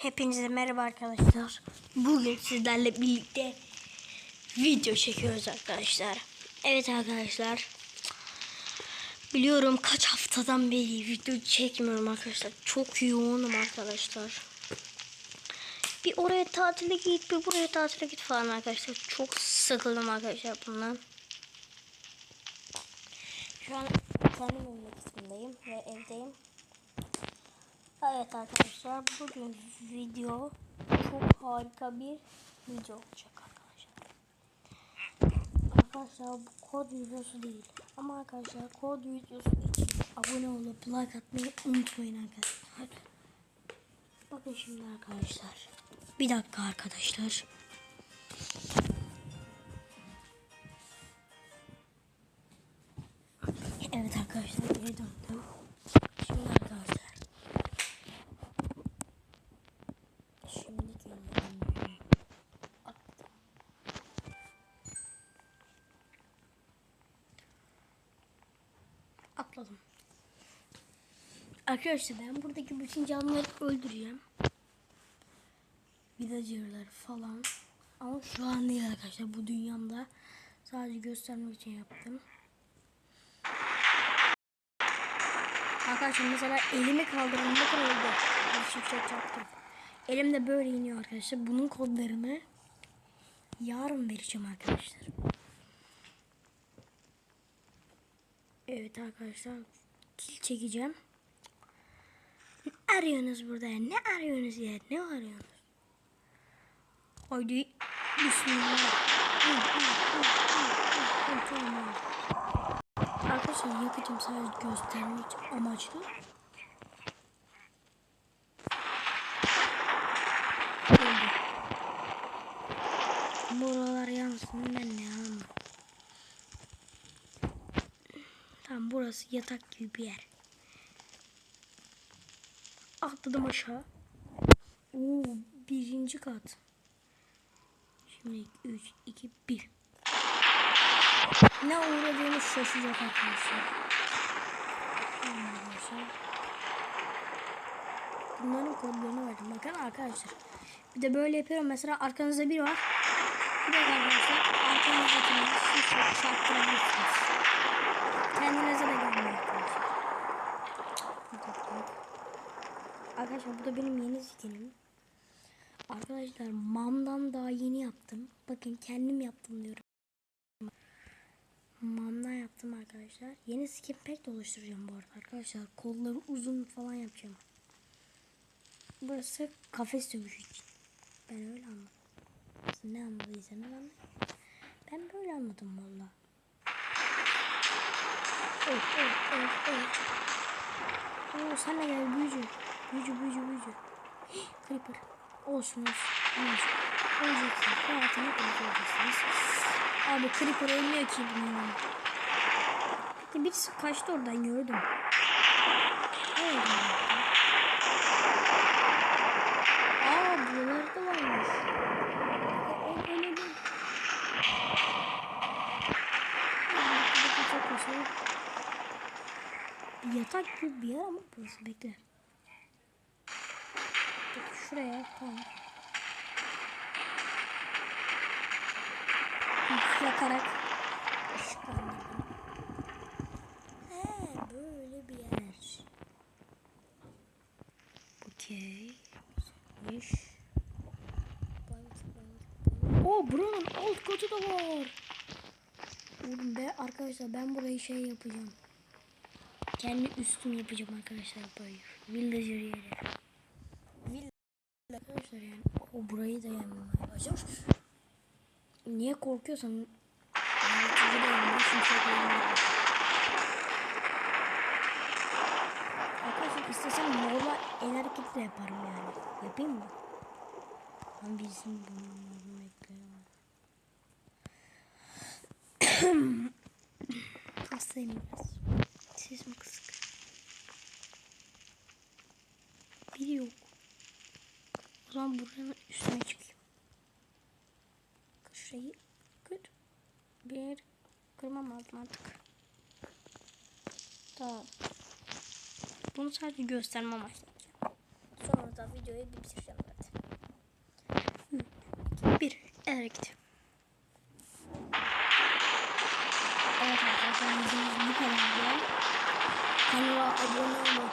Hepinize merhaba arkadaşlar. Bugün sizlerle birlikte video çekiyoruz arkadaşlar. Evet arkadaşlar. Biliyorum kaç haftadan beri video çekmiyorum arkadaşlar. Çok yoğunum arkadaşlar. Bir oraya tatile git, bir buraya tatile git falan arkadaşlar. Çok sıkıldım arkadaşlar bundan. Şu an kendi memleketimdeyim ve evdeyim. Evet arkadaşlar bugün video çok harika bir video olacak arkadaşlar. Arkadaşlar bu kod videosu değil. Ama arkadaşlar kod videosu için abone olup like atmayı unutmayın arkadaşlar. Bakın şimdi arkadaşlar. Bir dakika arkadaşlar. Evet arkadaşlar geri döndüm. Şimdi arkadaşlar. Şimdi geliyorum. Attım. Atladım. Arkadaşlar ben buradaki bütün canlıları öldüreceğim. Villagger'lar falan. Ama şu an değil arkadaşlar. Bu dünyamda sadece göstermek için yaptım. Arkadaşlar mesela elimi öldü. Bir şimşek çaktım. Elimde böyle iniyor arkadaşlar. Bunun kodlarını yarın vereceğim arkadaşlar. Evet arkadaşlar. Kil çekeceğim. Ne arıyorsunuz burada ya? Ne arıyorsunuz ya? Ne arıyorsunuz? Haydi. Bismillah. Arkadaşlar yakacağım sadece göstermek amaçlı. Buralar yansın ben ne anlam. Tamam burası yatak gibi bir yer. Atladım aşağı. Oo birinci kat. Şimdi 3, 2, 1. Ne uğradığını şaşacak arkadaşlar. Bunların kodlarını verdim. Bakın arkadaşlar. Bir de böyle yapıyorum. Mesela arkanızda biri var. Bir de arkadaşlar arkanızdakini çok çarptırabilirsiniz. Kendinize de gelmiyor arkadaşlar. Bir dakika. Arkadaşlar bu da skinim. Arkadaşlar mamdan daha yeni yaptım. Bakın kendim yaptım diyorum. Mamdan yaptım arkadaşlar. Yeni skin pack de oluşturacağım bu arada arkadaşlar. Kolları uzun falan yapacağım. Burası kafes dövüşü için. Ben öyle anladım. Ne anladıysanız anlayın. Ben böyle anladım valla. Oh oh oh oh. Oo de gel büyücü. Büyücü büyücü büyücü. Creeper. Olsun olsun. Olsun. Olacaksınız. Hayatını olacaksınız. Abi Creeper ölmüyor ki bunun. Bir birisi kaçtı oradan gördüm. Oldu? Aa buraları da varmış. Çok hoşuma. Bir yatak gibi bir yer ama burası bekle. Şuraya tamam. Yakarak ışıklandırdım. He böyle bir yer. Okey. Güzelmiş. O buranın alt katı da var. Oğlum be arkadaşlar ben burayı şey yapacağım. Kendi üstüm yapacağım arkadaşlar böyle. Villager yeri. Villager arkadaşlar yani. O burayı da yanmaya başlamış. Niye korkuyorsan yaratıcı da yanmıyor. Şimşek yanmıyor. Arkadaşlar istesem normal el hareketi de yaparım yani. Yapayım mı? Ben birisinin bunu bekliyorum. Hastayım biraz. Sesim kısık. Biri yok. O zaman buranın üstüne çıkayım. Şurayı kır. Bir kırmam lazım artık. Tamam. Bunu sadece gösterme amaçlı. Sonra da videoyu bitireceğim zaten. Bir. Evet. Evet arkadaşlar bu kadardı. Kanala abone olmayı,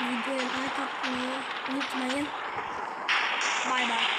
videoya like atmayı unutmayın. Bay bay.